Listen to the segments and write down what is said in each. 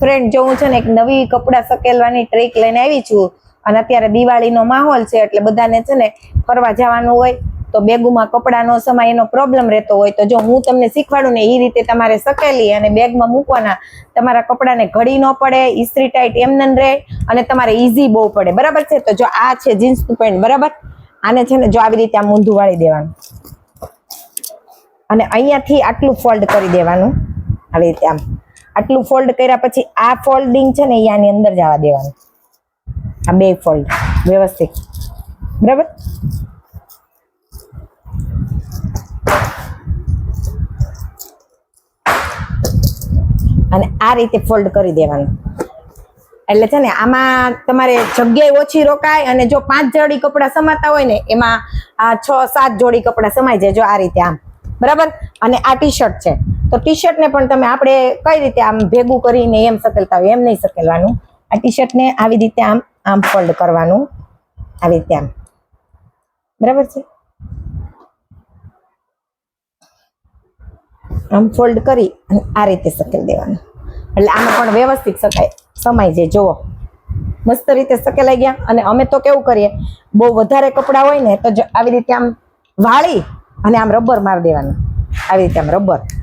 Friend જો હું છે ને એક નવી કપડા સકેલવાની ટ્રીક લઈને આવી છું, અને અત્યારે દિવાળીનો માહોલ છે એટલે બધાને છે ને ફરવા જવાનું હોય, તો બેગમાં કપડાનો સમય એનો પ્રોબ્લેમ રહેતો હોય, તો જો હું તમને શીખવાડું ને એ રીતે તમારે સકેલી અને બેગમાં મૂકવાના, તમારા કપડાને ઘડી ન પડે ઇસ્ત્રી ટાઈટ એમને રહે, અને તમારે ઈઝી બહુ પડે. બરાબર છે? તો જો આ છે જીન્સનું પેન્ટ બરાબર? આને છે ને જો આવી રીતે આમ મૂંધું વાળી દેવાનું. અને અહીંયાથી આટલું ફોલ્ડ કરી દેવાનું, આવી રીતે આમ. આટલું ફોલ્ડ કર્યા પછી આ ફોલ્ડિંગ છે ને આની અંદર જવા દેવાનું. આ બે ફોલ્ડ વ્યવસ્થિત. બરાબર? અને આ રીતે ફોલ્ડ કરી દેવાનું. એટલે છે ને આમાં તમારે જગ્યાએ ઓછી રોકાય અને જો પાંચ જોડી કપડાં સમાતા હોય ને, એમાં છ, સાત જોડી કપડાં સમાઈ જાય જો આ રીતે આમ. બરાબર? અને આ ટી શર્ટ છે. તો ટી શર્ટને પણ તમે આપણે કઈ રીતે આમ ભેગું કરીને એમ સકેલતા હોય એમ નહીં સકેલવાનું. આ ટી શર્ટને આવી રીતે આમ આમ ફોલ્ડ કરવાનું. આવી રીતે આમ. બરાબર છે? આમ ફોલ્ડ કરી અને આ રીતે સકેલ દેવાનું. એટલે આમાં પણ વ્યવસ્થિત શકાય. સમાય છે, જુઓ. મસ્ત રીતે સકેલાઈ ગયા. અને અમે તો કેવું કરીએ? બહુ વધારે કપડાં હોય ને તો આવી રીતે આમ વાળી અને આમ રબર મારી દેવાનું. આવી રીતે આમ રબર.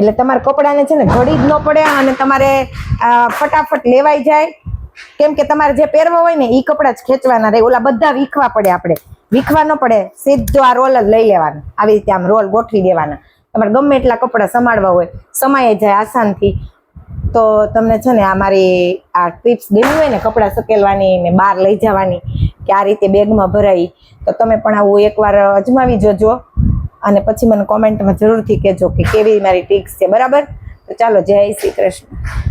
એટલે તમારા કપડાને છે ને ઘડી જ ન પડે અને તમારે ફટાફટ લેવાઈ જાય. કેમ કે તમારે જે પહેરવા હોય ને એ કપડાં જ ખેંચવાના રહે. ઓલા બધા વીખવા પડે આપણે. વીખવા ન પડે. સીધો આ રોલ જ લઈ લેવાનો. આવી રીતે આમ રોલ ગોઠવી દેવાના. તમારે ગમે એટલા કપડાં સમાડવા હોય સમાઈ જાય આસાનથી. તો તમને છે ને આ મારી આ ટિપ્સ ગમી હોય ને, કપડાં સકેલવાની ને બહાર લઈ જવાની, કે આ રીતે બેગમાં ભરાઈ. તો તમે પણ આવું એકવાર અજમાવી જોજો. અને પછી મને કોમેન્ટમાં જરૂરથી કહેજો કે કેવી મારી ટીક્સ છે, બરાબર? તો ચાલો, જય શ્રી કૃષ્ણ.